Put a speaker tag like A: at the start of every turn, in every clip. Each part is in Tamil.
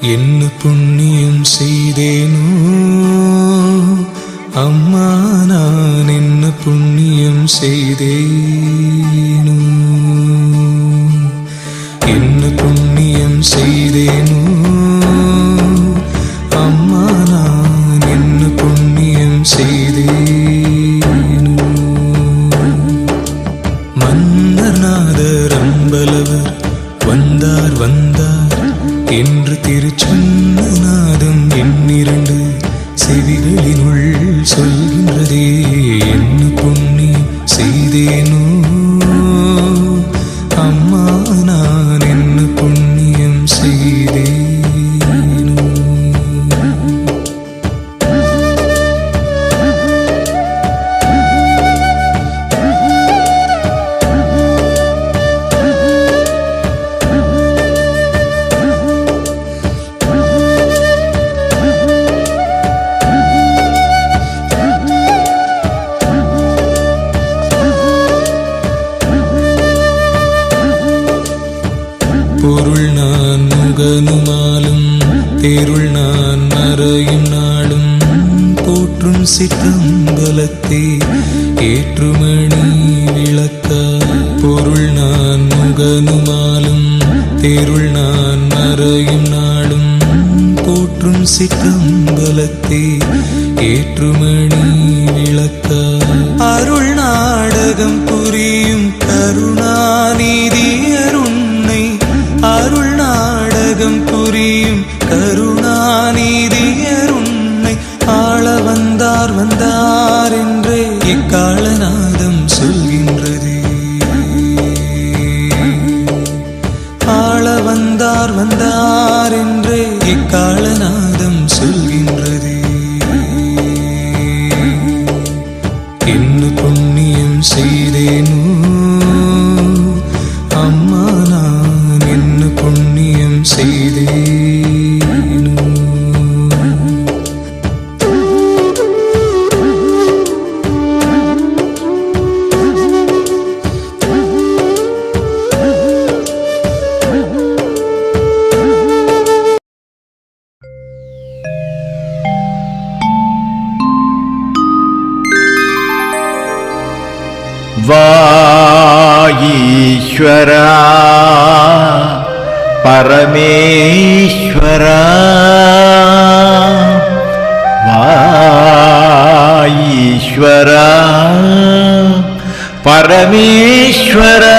A: என்ன புண்ணியம் செய்தேனோ? அம்மா நான் என்ன புண்ணியம் செய்தேனோ? என்ன புண்ணியம் செய்தேனோ? அம்மா நான் என்ன புண்ணியம் செய்தேனோ? மன்னர்நாதர் அம்பலவர் வந்தார் வந்தார். என்று திருச்சொன்னாதம் எண்ணிரண்டு என்னிரண்டு செவிகளினுள் சொல்கின்றதே என்ன புண்ணியம் செய்தேனோ? அம்மா நான் போற்றும் சிற்றம்பலத்தே. ஏற்றுமணி விளக்க பொருள் நான் முகனுமாலும் தேருள் நான் மறையும் நாடும். போற்றும் சிற்றம்பலத்தே. ஏற்றுமணி நாதம் சொல்கின்றது. ஆள வந்தார் வந்தார் என்றே இக்காலநாதம் சொல்கின்றது
B: வாயீஸ்வரா பரமேஸ்வரா வாயீஸ்வரா பரமேஸ்வரா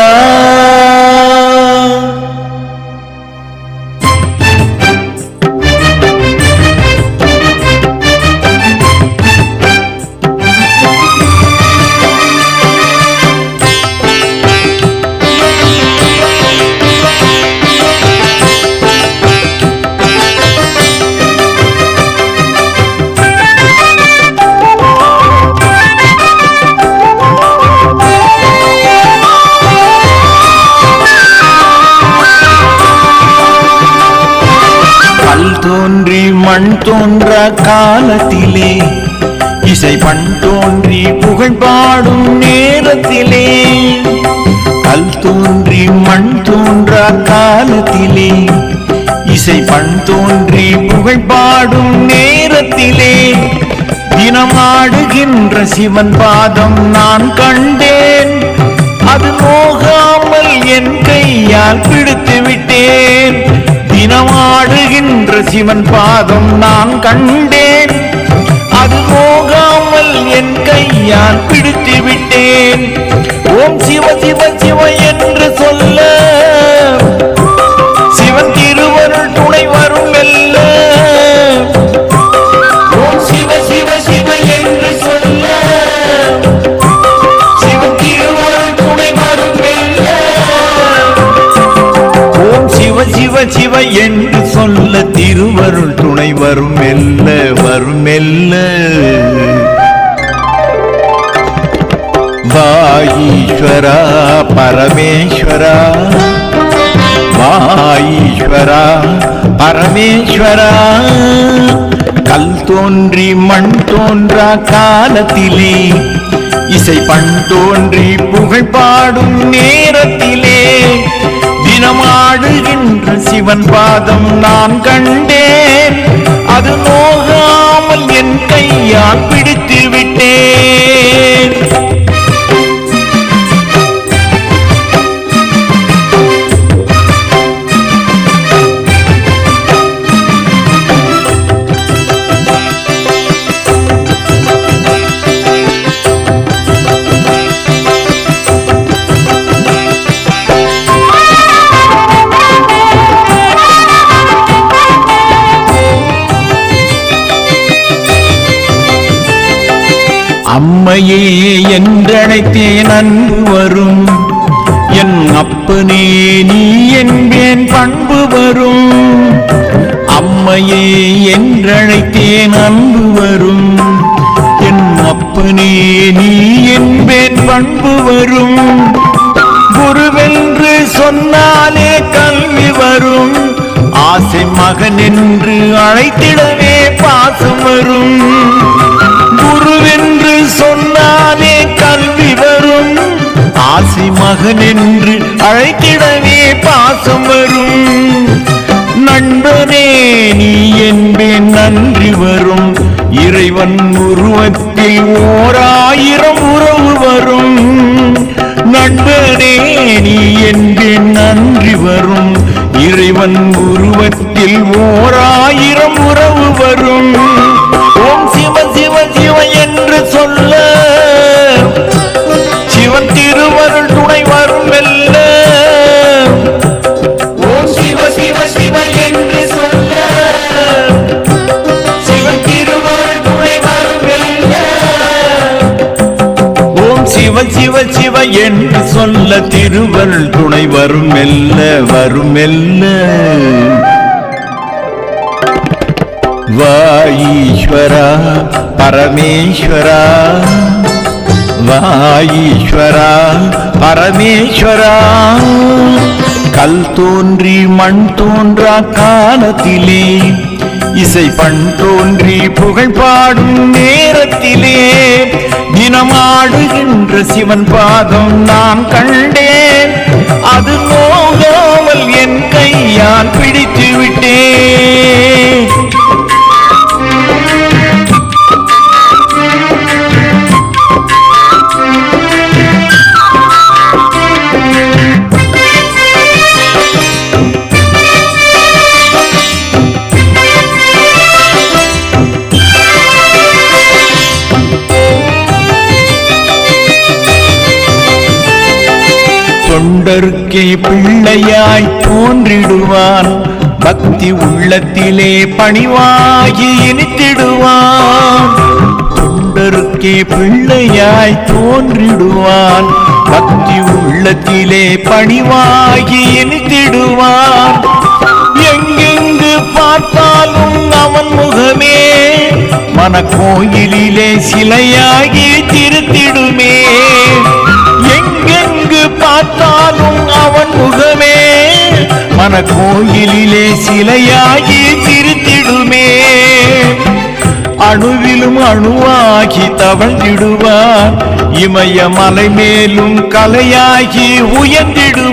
B: மண் தோன்ற காலத்திலே இசை பண் தோன்றி புகழ் பாடும் நேரத்திலே கல் தோன்றி மண் தோன்ற காலத்திலே இசை பண் தோன்றி புகழ் பாடும் நேரத்திலே தினமாடுகின்ற சிவன் பாதம் நான் கண்டேன். அது போகாமல் என் கையால் பிடித்து விட்டேன் தினமாடுகின்ற சிவன் பாதம் நான் கண்டேன். அது போகாமல் என் கையால் பிடித்து விட்டேன் ஓம் சிவ சிவ சிவ என்று சொல்ல சிவ சிவ என்று சொல்ல திருவருள் துணை வரும் மெல்ல வரும் மெல்ல. வாயீஸ்வரா பரமேஸ்வரா. வாயீஸ்வரா பரமேஸ்வரா. கல் தோன்றி மண் தோன்றா காலத்திலே. இசை பண் தோன்றி புகழ் பாடும் நேரத்திலே. தினம் ஆடுகின்ற சிவன் பாதம் நான் கண்டேன். அது நோகாமல் என் கையால் பிடித்து விட்டேன். அம்மையே என்றழைத்தேன் அன்புவரும். என் அப்பனே நீ என்பேன் பண்பு வரும் அம்மையே என்றழைத்தேன் அன்பு வரும் என் அப்பனே நீ என்பேன் பண்பு வரும் குருவென்று சொன்னாலே கல்வி வரும். ஆசை மகன் என்று அழைத்திடவே பாசம் வரும். மகன் என்று அழைத்திடவே பாசம் வரும். நண்பனே நீ என்பேன் நன்றி வரும். இறைவன் உருவத்தில் ஓராயிரம் உறவு வரும். நண்பனே நீ என்பேன் நன்றி வரும். இறைவன் உருவத்தில் ஓ சிவ என்று சொல்ல திருவருள் துணை வரும் மெல்ல வரும் மெல்ல பரமேஸ்வரா. வாயீஸ்வரா பரமேஸ்வரா. கல் தோன்றி மண் தோன்றா காலத்திலே இசை பண் தோன்றி புகழ் நேரத்திலே தினமாடுகின்ற சிவன் பாதம் நான் கண்டேன். அது நோகாமல் என் கையால் பிடித்து தொண்டருக்கே பிள்ளையாய் தோன்றிடுவான். பக்தி உள்ளத்திலே பணிவாகி இனித்திடுவான். தொண்டருக்கே பிள்ளையாய் தோன்றிடுவான். பக்தி உள்ளத்திலே பணிவாகி இனித்திடுவான். எங்கெங்கு பார்த்தாலும் அவன் முகமே மனக்கோயிலிலே சிலையாகி திருத்திடுமே. மனக்கோயிலிலே சிலையாகி திருத்திடுமே. அணுவிலும் அணுவாகி தவழ்ந்திடுவார். இமய மலை மேலும் கலையாகி உயர்ந்திடுவார்.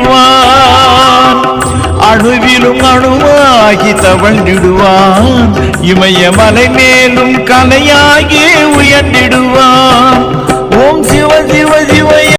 B: அணுவிலும் அணுவாகி தவழ்ந்திடுவான் இமயமலை மேலும் கலையாகி உயர்ந்திடுவான் ஓம் சிவ சிவ சிவ